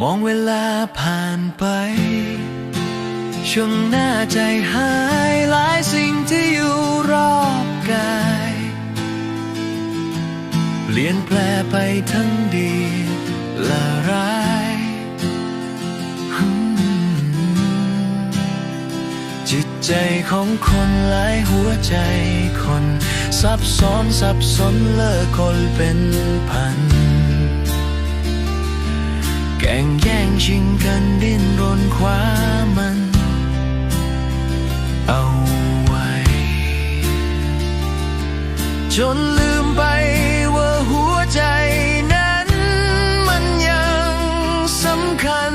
มองเวลาผ่านไป ช่วงหน้าใจหายหลายสิ่งที่อยู่รอบกาย เปลี่ยนแปลไปทั้งดีและร้าย จิตใจของคนหลายหัวใจคน ซับซ้อนสับสนเลิกคนเป็นพัน แก่งแย่งชิงกันดิ้นรนคว้ามัน เอาไว้ จนลืมไปว่าหัวใจนั้นมันยังสำคัญ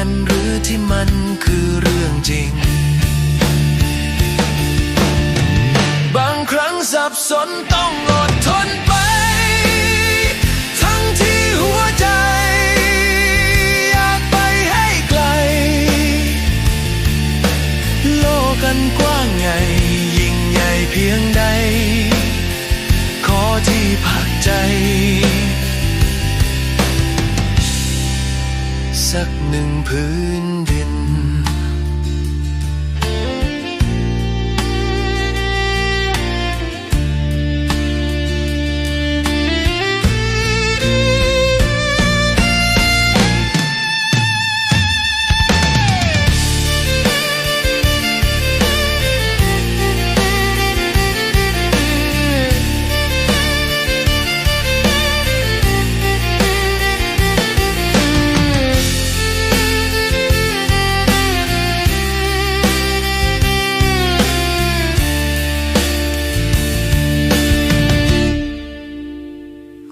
นั้นหรือที่มันคือเรื่องจริง บางครั้งสับสนต สักหนึ่งพื้นดิน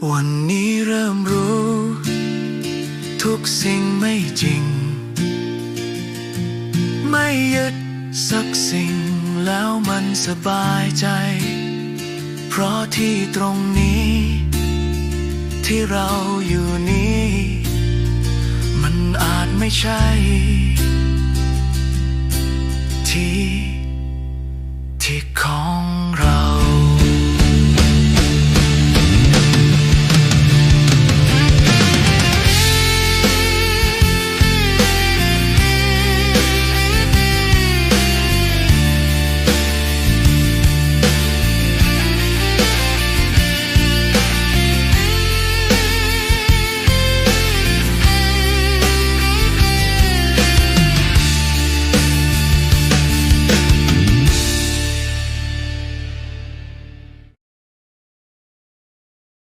วันนี้เริ่มรู้ ทุกสิ่งไม่จริง ไม่ยึดสักสิ่งแล้วมันสบายใจ เพราะที่ตรงนี้ ที่เราอยู่นี้ มันอาจไม่ใช่ ที่ที่ของเรา